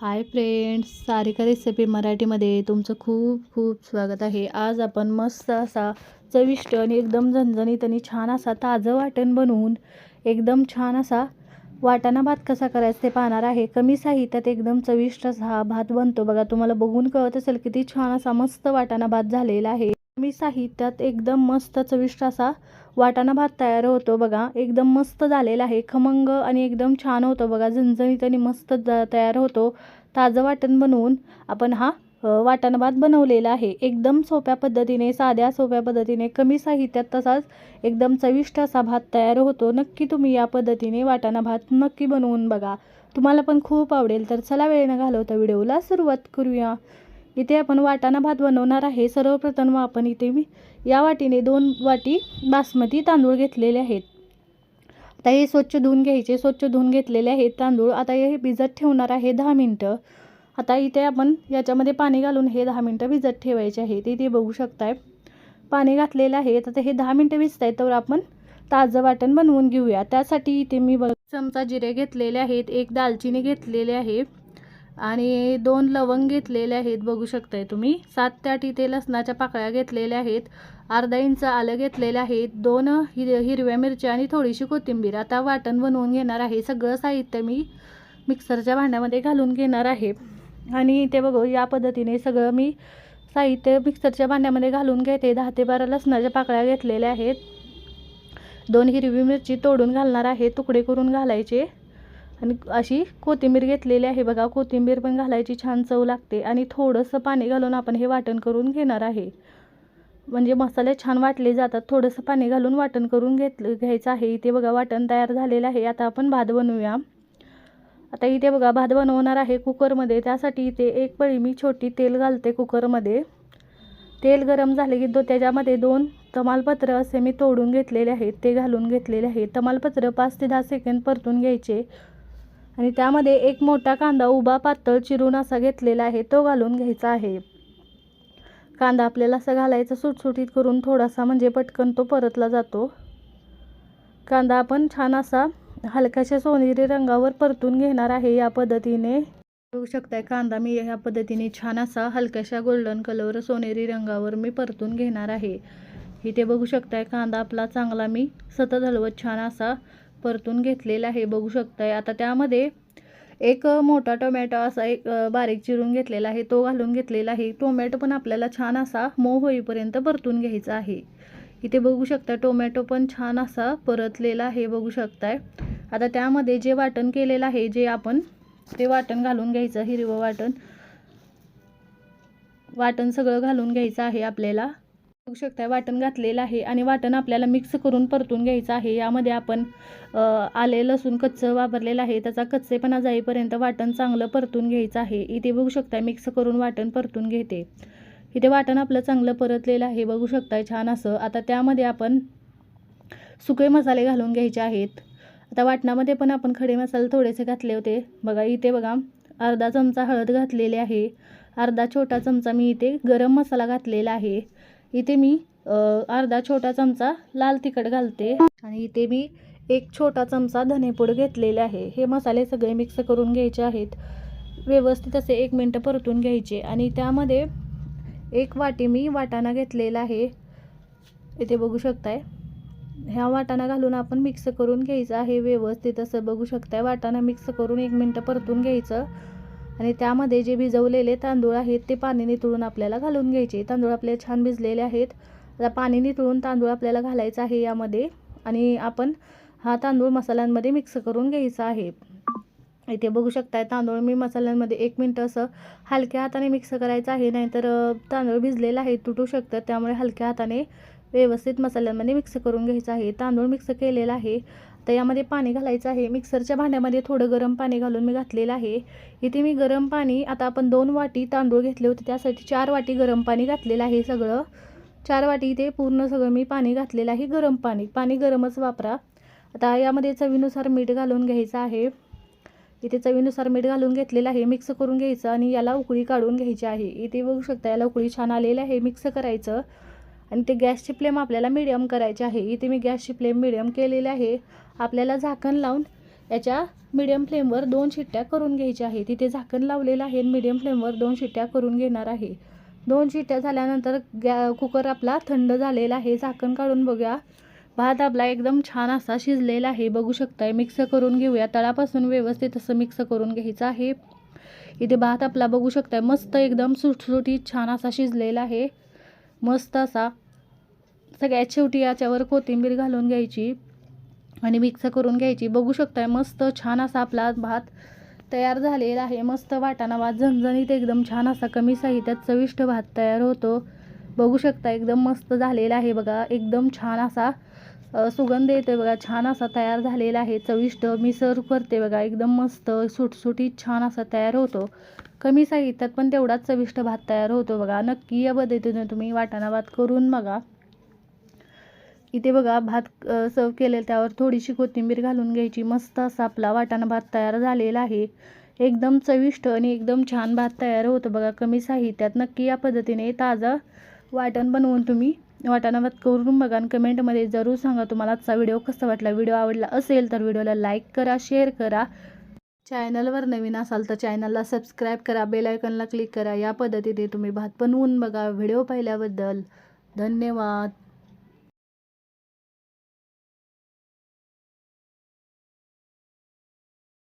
Hi friends Sarika recipe मराठीमध्ये तुमचं खूप खूप स्वागत आहे. आज आपण मस्त असा चविष्ट आणि एकदम झणझणीत आणि छान असा ताजं वाटण बनवून एकदम छान असा वाटाणा भात कसा करायचा ते पाहणार आहे. कमी साहित्यात एकदम चविष्ट असा हा भात बनतो. बघा तुम्हाला बघून कळत असेल किती छान असा मस्त वाटाणा भात झालेला आहे. मी साहित्यात एकदम मस्त चविष्ट असा वाटाणा भात तयार होतो बघा. एकदम मस्त झालेला आहे. खमंग आणि एकदम छान होतो बघा. झणझणीत आणि मस्त तयार होतो. ताजं वाटण बनवून आपण हा वाटाणा भात बनवलेला आहे. एकदम सोप्या पद्धतीने साध्या सोप्या पद्धतीने कमी साहित्यात तसाच एकदम चविष्ट असा भात तयार होतो. नक्की तुम्ही या पद्धतीने वाटाणा भात नक्की बनवून बघा. तुम्हाला पण खूप आवडेल. तर चला वेळ न घालवता व्हिडिओला सुरुवात करूया. इथे आपण वाटाणा भात बनवणार आहे. सर्वप्रथम आपण इथे मी या वाटीने दोन वाटी बासमती तांदूळ घेतलेले आहेत. आता हे स्वच्छ धुवून घ्यायचे. स्वच्छ धुवून घेतलेले आहेत तांदूळ. आता हे भिजत ठेवणार आहे दहा मिनटं. आता इथे आपण याच्यामध्ये पाणी घालून हे दहा मिनटं भिजत ठेवायचे आहे ते इथे बघू शकताय. पाणी घातलेलं आहे. आता हे दहा मिनटं भिजत आहेत तर आपण ताजं वाटण बनवून घेऊया. त्यासाठी इथे मी बघ चमचा जिरे घेतलेले आहेत. एक दालचिनी घेतलेली आहे. आणि दोन लवंग घेतलेले आहेत बघू शकताय तुम्ही. सात ते आठ इथे लसणाच्या पाकळ्या घेतलेल्या आहेत अर्धा इंच आलं घेतलेलं आहे दोन हिर हिरव्या मिरच्या आणि थोडीशी कोथिंबीर. आता वाटण बनवून घेणार आहे सगळं साहित्य मी मिक्सरच्या भांड्यामध्ये घालून घेणार आहे. आणि ते बघू या पद्धतीने सगळं मी साहित्य मिक्सरच्या भांड्यामध्ये घालून घेते. दहा ते बारा लसणाच्या पाकळ्या घेतलेल्या आहेत. दोन हिरवी मिरची तोडून घालणार आहे तुकडे करून घालायचे. आणि अशी कोथिंबीर घेतलेली आहे. बघा कोथिंबीर पण घालायची छान चव लागते आणि थोडंसं पाणी घालून आपण हे वाटण करून घेणार आहे. म्हणजे मसाले छान वाटले जातात. थोडंसं पाणी घालून वाटण करून घेतलं घ्यायचं आहे. इथे बघा वाटण तयार झालेलं आहे. आता आपण भात बनवूया. आता इथे बघा भात बनवणार आहे कुकरमध्ये. त्यासाठी इथे एक पळी मी छोटी तेल घालते कुकरमध्ये. तेल गरम झाले की दो त्याच्यामध्ये दोन तमालपत्र असे मी तोडून घेतलेले आहेत. ते घालून घेतलेले आहे. तमालपत्र पाच ते दहा सेकंद परतून घ्यायचे. आणि त्यामध्ये एक मोठा कांदा उभा पातळ चिरून असा घेतलेला आहे तो घालून घ्यायचा आहे. कांदा आपल्याला असा घालायचा सुटसुटीत करून थोडासा म्हणजे पटकन तो परतला जातो. कांदा आपण छान असा हलक्याशा सोनेरी रंगावर परतून घेणार आहे या पद्धतीने. बघू शकताय कांदा मी ह्या पद्धतीने छान असा हलक्याशा गोल्डन कलर सोनेरी रंगावर मी परतून घेणार आहे. इथे बघू शकताय कांदा आपला चांगला मी सतत हलवत छान असा परतून घेतलेला आहे बघू शकताय. आता त्यामध्ये एक मोठा टोमॅटो असा एक बारीक चिरून घेतलेला आहे तो घालून घेतलेला आहे. टोमॅटो पण आपल्याला छान असा मऊ होईपर्यंत परतून घ्यायचा आहे. इथे बघू शकता टोमॅटो पण छान असा परतलेला आहे बघू शकताय. आता त्यामध्ये जे वाटण केलेलं आहे जे आपण ते वाटण घालून घ्यायचं हिरवं वाटण. वाटण सगळं घालून घ्यायचं आहे आपल्याला. बघू शकताय वाटण घातलेलं आहे आणि वाटण आपल्याला मिक्स करून परतून घ्यायचं आहे. यामध्ये आपण आले लसूण कच्चं वापरलेलं आहे. त्याचा कच्चेपणा जाईपर्यंत वाटण चांगलं परतून घ्यायचं आहे. इथे बघू शकताय मिक्स करून वाटण परतून घेते. इथे वाटण आपलं चांगलं परतलेलं आहे. बघू शकताय छान असं. आता त्यामध्ये आपण सुके मसाले घालून घ्यायचे आहेत. आता वाटणामध्ये पण आपण खडे मसाले थोडेसे घातले होते. बघा इथे बघा अर्धा चमचा हळद घातलेली आहे. अर्धा छोटा चमचा मी इथे गरम मसाला घातलेला आहे. इथे मी अर्धा छोटा चमचा लाल तिखट घालते. आणि इथे मी एक छोटा चमचा धनेपूड घेतलेले आहे. हे मसाले सगळे मिक्स करून घ्यायचे आहेत. व्यवस्थित असे एक मिनटं परतून घ्यायचे. आणि त्यामध्ये एक वाटी मी वाटाणा घेतलेला आहे. इथे बघू शकताय. ह्या वाटाणा घालून आपण मिक्स करून घ्यायचं आहे. व्यवस्थित असं बघू शकताय. वाटाणा मिक्स करून एक मिनटं परतून घ्यायचं. आणि त्यामध्ये जे भिजवलेले तांदूळ आहेत ते पाणी नितळून आपल्याला घालून घ्यायचे. तांदूळ आपले छान भिजलेले आहेत. आता पाणी नितळून तांदूळ आपल्याला घालायचं आहे यामध्ये. आणि आपण हा तांदूळ मसाल्यांमध्ये मिक्स करून घ्यायचा आहे. इथे बघू शकताय तांदूळ मी मसाल्यांमध्ये एक मिनटं असं हलक्या हाताने मिक्स करायचं आहे. नाहीतर तांदूळ भिजलेला आहे तुटू शकतं. त्यामुळे हलक्या हाताने व्यवस्थित मसाल्यांमध्ये मिक्स करून घ्यायचं आहे. तांदूळ मिक्स केलेला आहे. तर यामध्ये पाणी घालायचं आहे. मिक्सरच्या भांड्यामध्ये थोडं गरम पाणी घालून मी घातलेलं आहे. इथे मी गरम पाणी आता आपण दोन वाटी तांदूळ घेतले होते त्यासाठी चार वाटी गरम पाणी घातलेलं आहे सगळं. चार वाटी इथे पूर्ण सगळं मी पाणी घातलेलं आहे गरम पाणी. पाणी गरमच वापरा. आता यामध्ये चवीनुसार मीठ घालून घ्यायचं आहे. इथे चवीनुसार मीठ घालून घेतलेलं आहे मिक्स करून घ्यायचं आणि याला उकळी काढून घ्यायची आहे. इथे बघू शकता याला उकळी छान आलेली आहे मिक्स करायचं. आणि ते गॅसची फ्लेम आपल्याला मिडियम करायची आहे. इथे मी गॅसची फ्लेम मिडियम केलेली आहे. आपल्याला झाकण लावून याच्या मिडियम फ्लेमवर दोन शिट्ट्या करून घ्यायच्या आहे तिथे झाकण लावलेलं आहे मिडियम फ्लेमवर दोन शिट्ट्या करून घेणार आहे. दोन शिट्ट्या झाल्यानंतर गॅ कुकर आपला थंड झालेला आहे. झाकण काढून बघूया. भात आपला एकदम छान असा शिजलेला आहे. बघू शकताय मिक्स करून घेऊया. तळापासून व्यवस्थित असं मिक्स करून घ्यायचं आहे. इथे भात आपला बघू शकताय मस्त एकदम सुटसुटीत छान असा शिजलेला आहे. मस्त असा सगळ्यात शेवटी याच्यावर कोथिंबीर घालून घ्यायची आणि मिक्स करून घ्यायची. बघू शकताय मस्त छान असा आपला भात तयार झालेला आहे. मस्त वाटाणा भात झणझणीत एकदम छान असा कमी साहित्यात चविष्ट भात तयार होतो. बघू शकता एकदम मस्त झालेला आहे बघा. एकदम छान असा सुगंध येतोय बघा. छान असा तयार झालेला आहे. चविष्ट मी सर्व करते बघा. एकदम मस्त सुटसुटीत छान असा तयार होतो. कमी साहित्यात पण तेवढाच चविष्ट भात तयार होतो बघा. नक्की या पद्धतीने तुम्ही वाटाणा भात करून बघा. इथे बघा भात सर्व केलेलं त्यावर थोडीशी कोथिंबीर घालून घ्यायची. मस्त असा आपला वाटाणा भात तयार झालेला आहे. एकदम चविष्ट आणि एकदम छान भात तयार होतो बघा कमी साहित्यात नक्की या पद्धतीने ताजं वाटण बनवून तुम्ही वाटाणा भात करून बघा आणि कमेंटमध्ये जरूर सांगा तुम्हाला आजचा व्हिडिओ कसा वाटला. व्हिडिओ आवडला असेल तर व्हिडिओला लाईक करा शेअर करा. चॅनलवर नवीन असाल तर चॅनलला सबस्क्राईब करा बेलायकनला क्लिक करा. या पद्धतीने तुम्ही भात बनवून बघा. व्हिडिओ पाहिल्याबद्दल धन्यवाद.